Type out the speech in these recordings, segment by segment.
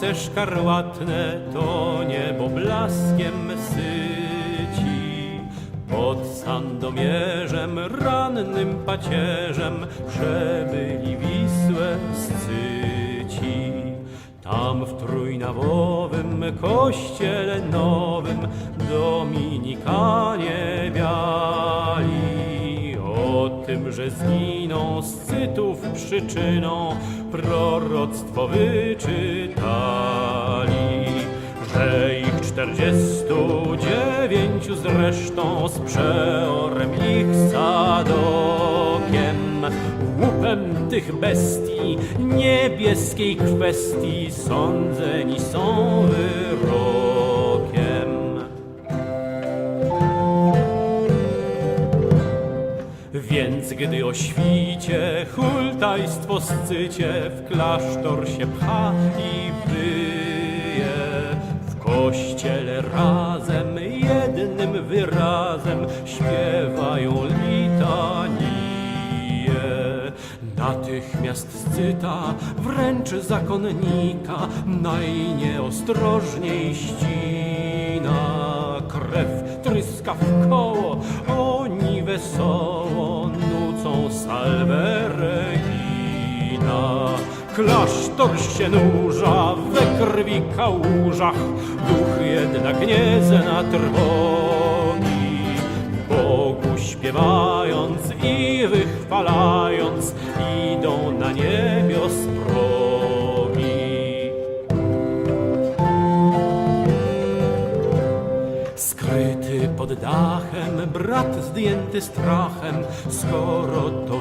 te szkarłatne to niebo blaskiem syci. Pod Sandomierzem, rannym pacierzem przebyli Wisłę scyci. Tam w trójnawowym kościele nowym Dominikanie o tym, że zginą z cytów przyczyną. Proroctwo wyczytali, że ich czterdziestu dziewięciu zresztą z przeorem ich sadokiem. Łupem tych bestii niebieskiej kwestii sądzeni są Więc gdy o świcie hultajstwo scycie w klasztor się pcha i wyje, w kościele razem jednym wyrazem śpiewają litanie. Natychmiast scyta wręcz zakonnika najnieostrożniej ścina. Krew tryska w koło, oni wesoło salwę Regina. Klasztor się nurza we krwi kałużach, duch jednak nie zna trwogi. Bogu śpiewając i wychwalając, idą na niebios progi. Skryty pod dachem, brat zdjęty strachem, skoro to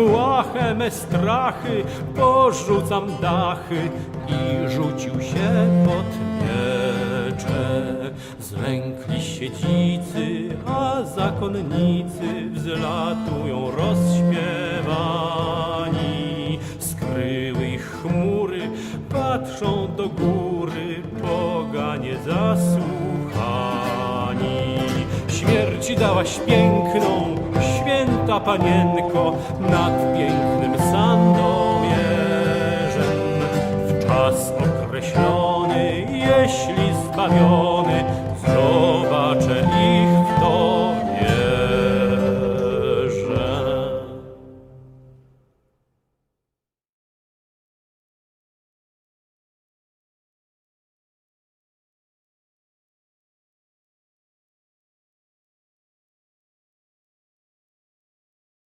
Błahe me strachy, porzucam dachy i rzucił się pod miecze. Zlękli się dzicy, a zakonnicy wzlatują rozśmiewani. Skryły ich chmury, patrzą do góry, poganie zasłuchani. Śmierci dałaś piękną, święta panienko, nad pięknym sandomierzem. W czas określony, jeśli zbawiony,